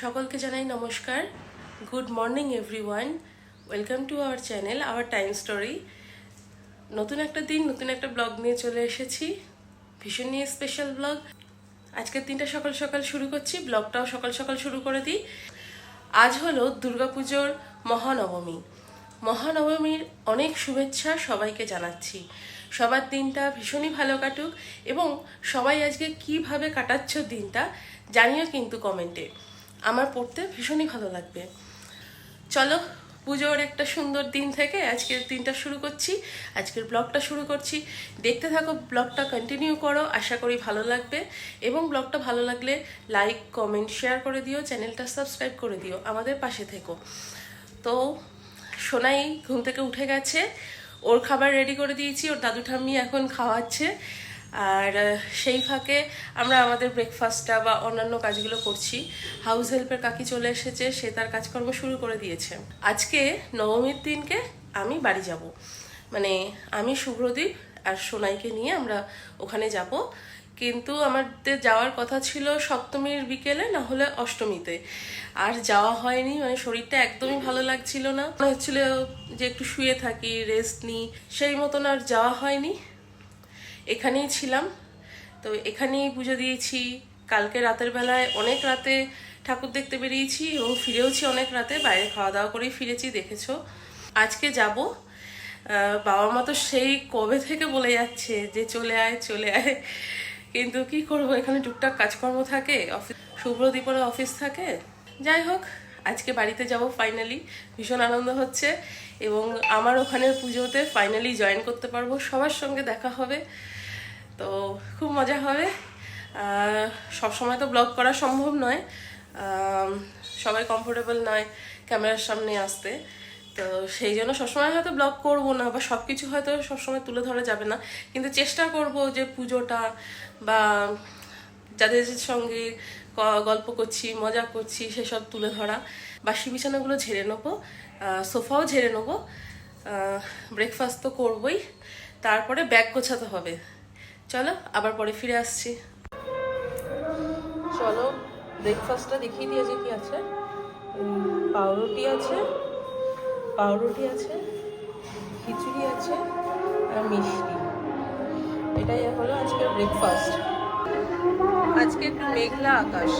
সকলকে জানাই নমস্কার। Good morning, everyone. Welcome to our channel, our time story. নতুন একটা দিন, নতুন একটা ব্লগ নিয়ে চলে এসেছি। ভীষণ নিয়ে স্পেশাল ব্লগ। আজকের দিনটা সকাল সকাল শুরু করছি, ব্লগটাও সকাল সকাল শুরু করে দিই। আজ হলো দুর্গাপুজোর মহানবমী। মহানবমীর অনেক শুভেচ্ছা সবাইকে জানাচ্ছি। সবার দিনটা ভীষণই ভালো কাটুক এবং সবাই আজকে কীভাবে কাটাচ্ছ দিনটা জানিও কিন্তু কমেন্টে। আমার পড়তে ভীষণই ভালো লাগবে। চলো, পুজোর একটা সুন্দর দিন থেকে আজকের দিনটা শুরু করছি, আজকের ব্লগটা শুরু করছি। দেখতে থাকো, ব্লগটা কন্টিনিউ করো, আশা করি ভালো লাগবে। এবং ব্লগটা ভালো লাগলে লাইক কমেন্ট শেয়ার করে দিও, চ্যানেলটা সাবস্ক্রাইব করে দিও, আমাদের পাশে থেকো। তো, সোনাই ঘুম থেকে উঠে গেছে, ওর খাবার রেডি করে দিয়েছি, ওর দাদু ঠাম্মি এখন খাওয়াচ্ছে। আর সেই ফাঁকে আমরা আমাদের ব্রেকফাস্টটা বা অন্যান্য কাজগুলো করছি। হাউস হেল্পের কাকি চলে এসেছে, সে তার কাজকর্ম শুরু করে দিয়েছে। আজকে নবমীর দিনকে আমি বাড়ি যাব। মানে আমি শুভ্রদীপ আর সোনাইকে নিয়ে আমরা ওখানে যাব। কিন্তু আমাদের যাওয়ার কথা ছিল সপ্তমীর বিকেলে, না হলে অষ্টমীতে। আর যাওয়া হয়নি মানে শরীরটা একদমই ভালো লাগছিল না। মনে হচ্ছিল যে একটু শুয়ে থাকি রেস্ট নিই। সেই মতন আর যাওয়া হয়নি। এখানেই ছিলাম। তো এখানেই পুজো দিয়েছি। কালকে রাতের বেলায় অনেক রাতে ঠাকুর দেখতে বেরিয়েছি এবং ফিরেওছি অনেক রাতে। বাইরে খাওয়া দাওয়া করেই ফিরেছি, দেখেছ। আজকে যাব। বাবা মা তো সেই কবে থেকে বলে যাচ্ছে যে চলে আয় চলে আয়। কিন্তু কি করব, এখানে টুকটাক কাজকর্ম থাকে, অফিস শুভ্রদীপরে অফিস থাকে। যাই হোক, আজকে বাড়িতে যাব ফাইনালি। ভীষণ আনন্দ হচ্ছে এবং আমার ওখানের পুজোতে ফাইনালি জয়েন করতে পারব। সবার সঙ্গে দেখা হবে। তো খুব মজা হবে। সব সময় তো ব্লগ করা সম্ভব নয়। সবাই কমফোর্টেবল নয় ক্যামেরার সামনে আসতে। তো সেই জন্য সবসময় হয়তো ব্লগ করব না বা সব কিছু হয়তো সবসময় তুলে ধরা যাবে না। কিন্তু চেষ্টা করব যে পুজোটা বা যাদের সঙ্গে গল্প করছি, মজা করছি, সেসব তুলে ধরা। বাসি বিছানাগুলো ঝেড়ে নেব সোফাও ঝেড়ে নেব। ব্রেকফাস্ট তো করবই। তারপরে ব্যাগ গোছাতে হবে। চলো, আবার পরে ফিরে আসছি। চলো ব্রেকফাস্টটা দেখিয়ে দিয়ে যে কি আছে? পাউরুটি আছে পাউরুটি আছে, খিচুড়ি আছে, আর মিষ্টি। এটাই হলো আজকের ব্রেকফাস্ট আজকে একটু মেঘলা আকাশ।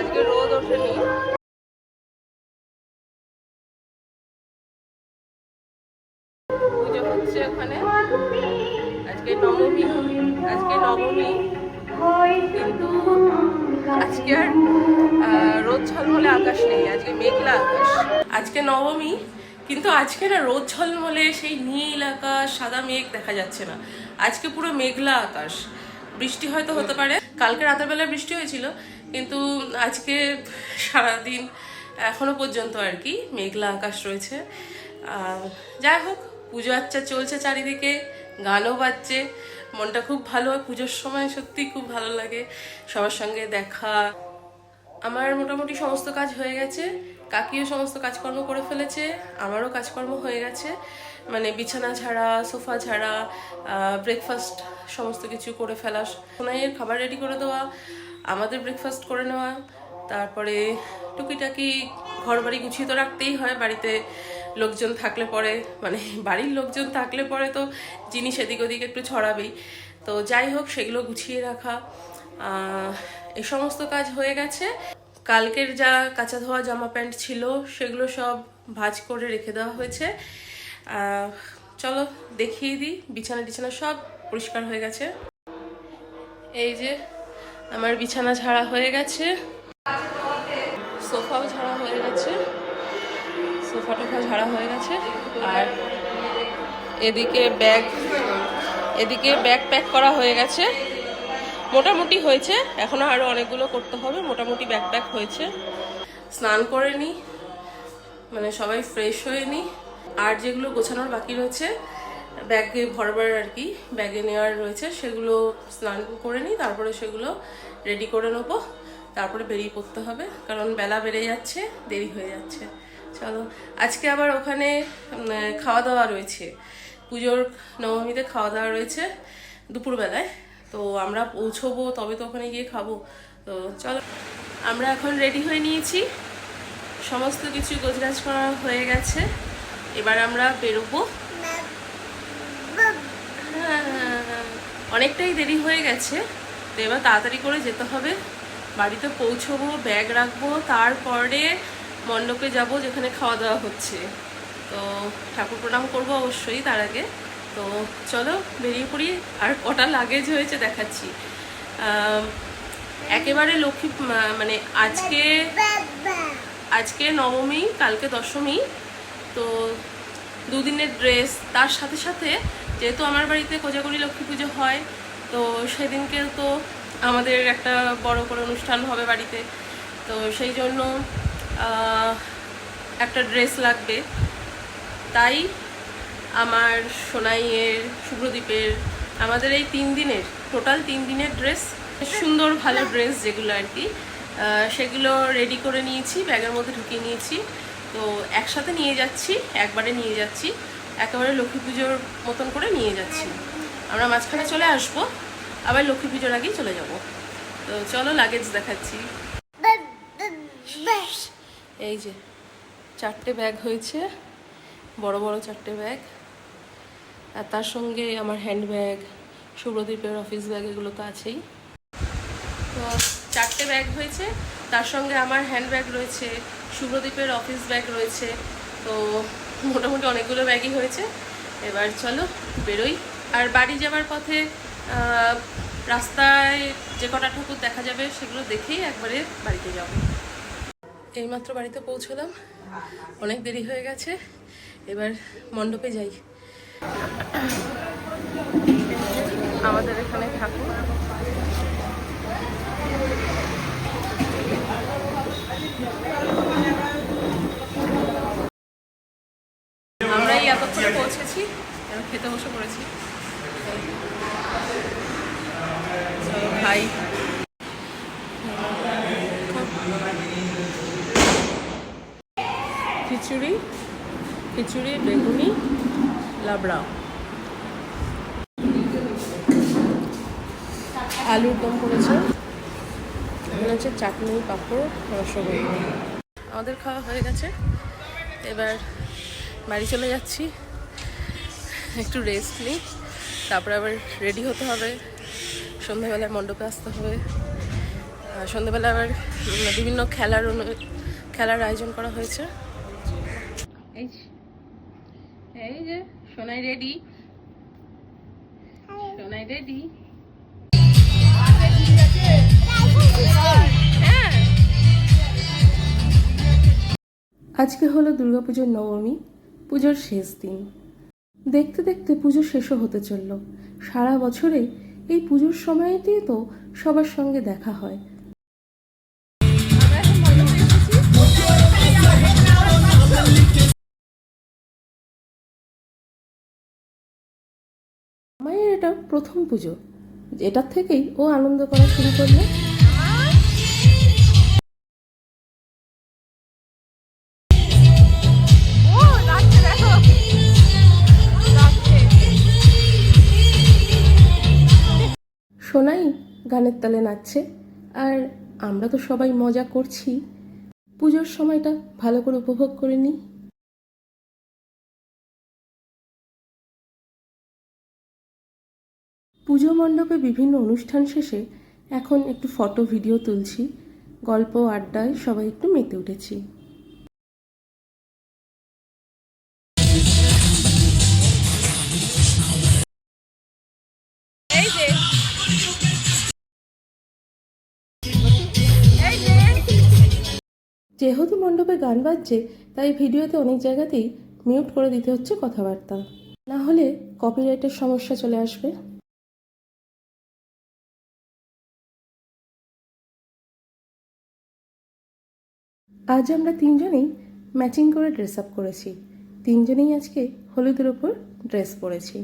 আজকে রোদ ওঠেনি। আজকে নবমী আজকে নবমী। কিন্তু আজকে আর রোদ ঝলমলে আকাশ নেই, আজকে মেঘলা আকাশ। আজকে নবমী, কিন্তু আজকে না রোদ ঝলমলে সেই নীল আকাশ, সাদা মেঘ দেখা যাচ্ছে না। আজকে পুরো মেঘলা আকাশ। বৃষ্টি হয়তো হতে পারে। কালকে রাতের বেলায় বৃষ্টি হয়েছিল, কিন্তু আজকে সারাদিন এখনও পর্যন্ত আর কি মেঘলা আকাশ রয়েছে। যাই হোক, পুজো আচ্চা চলছে চারিদিকে। গানও বাজছে, মনটা খুব ভালো হয়, পুজোর সময় সত্যি খুব ভালো লাগে, সবার সঙ্গে দেখা। আমার মোটামুটি সমস্ত কাজ হয়ে গেছে, কাকিও সমস্ত কাজকর্ম করে ফেলেছে, আমারও কাজকর্ম হয়ে গেছে মানে বিছানা ঝাড়া, সোফা ঝাড়া ব্রেকফাস্ট সমস্ত কিছু করে ফেলা। সোনাইয়ের খাবার রেডি করে দেওয়া, আমাদের ব্রেকফাস্ট করে নেওয়া, তারপরে টুকিটাকি ঘর বাড়ি গুছিয়ে তো রাখতেই হয় বাড়িতে। লোকজন থাকলে পরে মানে বাড়ির লোকজন থাকলে পরে তো জিনিস এদিক ওদিক একটু ছড়াবেই। তো যাই হোক, সেগুলো গুছিয়ে রাখা। এই সমস্ত কাজ হয়ে গেছে। কালকের যা কাঁচা ধোয়া জামা প্যান্ট ছিল, সেগুলো সব ভাঁজ করে রেখে দেওয়া হয়েছে। চলো দেখিয়ে দিই। বিছানা টিছানা সব পরিষ্কার হয়ে গেছে। এই যে, আমার বিছানা ঝাড়া হয়ে গেছে। সোফাও ঝাড়া সোফা টোফা ঝাড়া হয়ে গেছে। আর এদিকে ব্যাগ এদিকে ব্যাগ প্যাক করা হয়ে গেছে। মোটামুটি হয়েছে। এখনও আরও অনেকগুলো করতে হবে। মোটামুটি ব্যাগ প্যাক হয়েছে। স্নান করে নি। মানে সবাই ফ্রেশ হয়ে নি। আর যেগুলো গোছানোর বাকি রয়েছে, ব্যাগে ভরবার আর কি, ব্যাগে নেওয়ার রয়েছে, সেগুলো স্নান করে নিই তারপরে সেগুলো রেডি করে নেব। তারপরে বেরিয়ে পড়তে হবে। কারণ বেলা বেড়ে যাচ্ছে, দেরি হয়ে যাচ্ছে। চলো। আজকে আবার ওখানে খাওয়া দাওয়া রয়েছে। পুজোর নবমীতে খাওয়া দাওয়া রয়েছে দুপুরবেলায়। তো আমরা পৌঁছবো, তবে তো ওখানে গিয়ে খাব। তো চলো। আমরা এখন রেডি হয়ে নিয়েছি। সমস্ত কিছু গোছগাছ করা হয়ে গেছে। এবার আমরা বেরোবো। অনেকটাই দেরি হয়ে গেছে। তো এবার তাড়াতাড়ি করে যেতে হবে। বাড়িতে পৌঁছবো, ব্যাগ রাখব, তারপরে মণ্ডপে যাব যেখানে খাওয়া দাওয়া হচ্ছে। তো ঠাকুর প্রণাম করব অবশ্যই তার আগে। তো চলো বেরিয়ে পড়ি। আর কটা লাগেজ হয়েছে দেখাচ্ছি। একেবারে লক্ষ্মী মানে আজকে আজকে নবমী, কালকে দশমী। তো দুদিনের ড্রেস তার সাথে সাথে যেহেতু আমার বাড়িতে কোজাগরি লক্ষ্মী পুজো হয়, তো সেদিনকে তো আমাদের একটা বড় করে অনুষ্ঠান হবে বাড়িতে। তো সেই জন্য একটা ড্রেস লাগবে। তাই আমার সোনাইয়ের, শুভ্রদীপের, আমাদের এই তিন দিনের, টোটাল তিন দিনের ড্রেস, সুন্দর ভালো ড্রেস যেগুলো আর কি সেগুলো রেডি করে নিয়েছি, ব্যাগের মধ্যে ঢুকিয়ে নিয়েছি। তো একসাথে নিয়ে যাচ্ছি, একবারে নিয়ে যাচ্ছি, একেবারে লক্ষ্মী পুজোর মতন করে নিয়ে যাচ্ছি। আমরা মাঝখানে চলে আসব, আবার লক্ষ্মী পুজোর আগেই চলে যাব। তো চলো লাগেজ দেখাচ্ছি। এই যে, চারটে ব্যাগ হয়েছে, বড় বড় চারটে ব্যাগ আর তার সঙ্গে আমার হ্যান্ড ব্যাগ অফিস ব্যাগ এগুলো তো আছেই। তো চারটে ব্যাগ হয়েছে, তার সঙ্গে আমার হ্যান্ড ব্যাগ রয়েছে শুভ্রদীপের অফিস ব্যাগ রয়েছে, তো মোটামুটি অনেকগুলো ব্যাগই হয়েছে। এবার চলো বেরোই। আর বাড়ি যাওয়ার পথে রাস্তায় যে কটা ঠাকুর দেখা যাবে সেগুলো দেখেই একবারে বাড়িতে যাব। এইমাত্র বাড়িতে পৌঁছলাম। অনেক দেরি হয়ে গেছে। এবার মণ্ডপে যাই। আমাদের এখানে ঠাকুর। আমরা এই পৌঁছেছি। এবার খেতে বসে পড়েছি? খাই খিচুড়ি খিচুড়ি, বেগুনি, লাবড়া। আলুর দম করেছে? এখানে হচ্ছে চাটনি, পাঁপড়, রসগোল্লা। আমাদের খাওয়া হয়ে গেছে। এবার বাড়ি চলে যাচ্ছি। একটু রেস্ট নিই। তারপরে আবার রেডি হতে হবে। সন্ধ্যাবেলায় মণ্ডপে আসতে হবে। সন্ধ্যাবেলা আবার বিভিন্ন খেলার খেলার আয়োজন করা হয়েছে। এই যে- এই যে সোনাই রেডি। সোনাই রেডি। হ্যাঁ। আজকে হলো দুর্গাপুজোর নবমী পুজোর শেষ দিন। দেখতে দেখতে পুজো শেষও হতে চলল। সারা বছরে এই পুজোর সময়তেই তো সবার সঙ্গে দেখা হয়। মায়ের এটা প্রথম পুজো। এটার থেকেই ও আনন্দ করা শুরু করল। সোনাই গানের তালে নাচছে, আর আমরা তো সবাই মজা করছি। পুজোর সময়টা ভালো করে উপভোগ করে নিই। পুজো মণ্ডপে বিভিন্ন অনুষ্ঠান শেষে এখন একটু ফটো ভিডিও তুলছি। গল্প আড্ডায় সবাই একটু মেতে উঠেছি। যেহেতু মণ্ডপে গান বাজছে তাই ভিডিওতে অনেক জায়গাতেই মিউট করে দিতে হচ্ছে কথাবার্তা। না হলে কপিরাইটের সমস্যা চলে আসবে। আজ আমরা তিনজনেই ম্যাচিং করে ড্রেস আপ করেছি। তিনজনেই আজকে হলুদের ওপর ড্রেস পরেছি।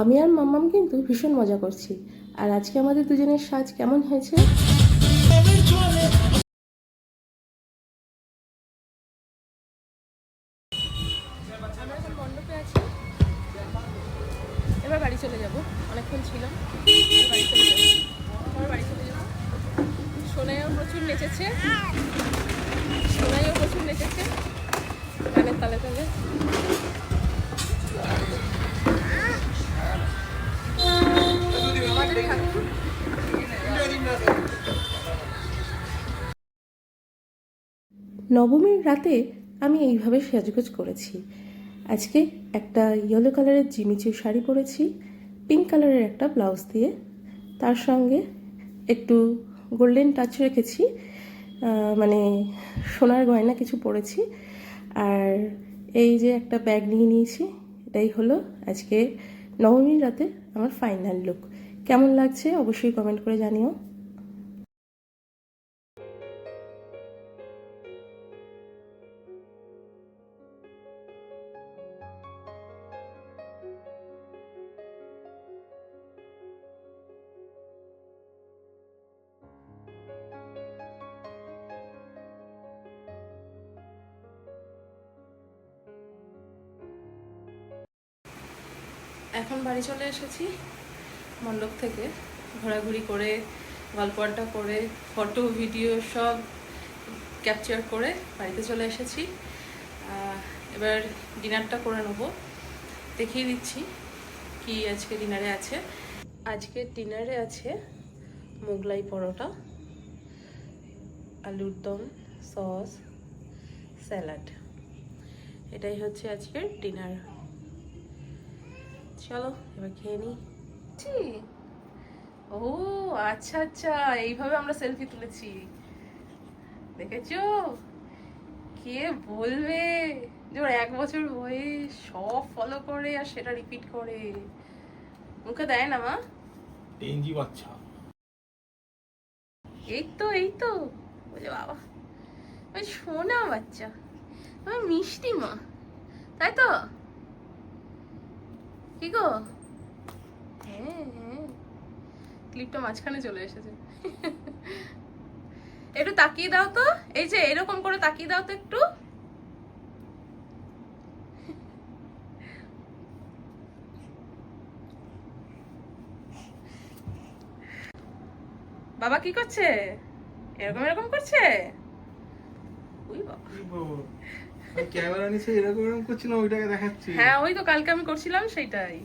আমি আর মাম্মাম কিন্তু ভীষণ মজা করছি। আর আজকে আমাদের দুজনের সাজ কেমন হয়েছে? চলে যাব। অনেকক্ষণ ছিলাম। সোনাইও প্রচুর নেচেছে। সোনাইও প্রচুর নেচেছে। গানের তালে তালে। নবমীর রাতে আমি এইভাবে সাজগোজ করেছি। আজকে একটা ইয়েলো কালারের জিমিচু শাড়ি পরেছি। কালারের একটা ব্লাউজ দিয়ে তার সঙ্গে একটু গোল্ডেন টাচ রেখেছি মানে সোনার গয়না কিছু পরেছি। আর এই যে একটা ব্যাগ নিয়ে নিয়েছি, এটাই হলো আজকে নবমীর রাতে আমার ফাইনাল লুক কেমন লাগছে অবশ্যই কমেন্ট করে জানিও। এখন বাড়ি চলে এসেছি মণ্ডপ থেকে। ঘোরাঘুরি করে, গল্প আড্ডা করে, ফটো, ভিডিও সব ক্যাপচার করে বাড়িতে চলে এসেছি। এবার ডিনারটা করে নেব। দেখিয়ে দিচ্ছি কি আজকে ডিনারে আছে। আজকে ডিনারে আছে মোগলাই পরোটা, আলুর দম, সস, স্যালাড। এটাই হচ্ছে আজকের ডিনার চলো এবার খেয়ে নিই। ও আচ্ছা আচ্ছা এইভাবে আমরা সেলফি তুলেছি। দেখেছ? কে বলবে? যে ওর এক বছর বয়ে সব ফলো করে আর সেটা রিপিট করে। মুখে দেয় না মা? টেঞ্জি বাচ্চা। এই তো এই তো। বলে বাবা। ওই সোনা বাচ্চা। আমার মিষ্টি মা। তাই তো? কি গো? হ্যাঁ হ্যাঁ। ক্লিপটা মাঝখানে চলে এসেছে। একটু তাকিয়ে দাও তো। এই যে, এরকম করে তাকিয়ে দাও তো একটু। বাবা কি করছে? এরকম এরকম করছে? বাবা ক্যামেরা নিচে এরকম এরকম করছিলাম ওইটাকে দেখাচ্ছি। হ্যাঁ ওই তো কালকে আমি করছিলাম সেইটাই।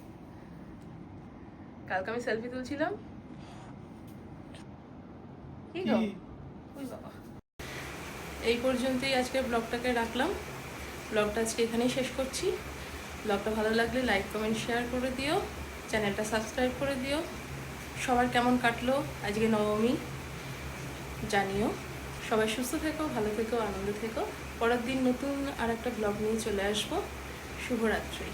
কালকে আমি সেলফি তুলছিলাম। কি গো? ওই বাবা। এই পর্যন্তই আজকে ব্লগটাকে রাখলাম। ব্লগটা আজকে এখানেই শেষ করছি। ব্লগটা ভালো লাগলে লাইক কমেন্ট শেয়ার করে দিও। চ্যানেলটা সাবস্ক্রাইব করে দিও। সবার কেমন কাটলো আজকে নবমী জানিও। সবাই সুস্থ থেকো ভালো থেকো আনন্দ থেকো। পরের দিন নতুন আর একটা ব্লগ নিয়ে চলে আসব। শুভরাত্রি।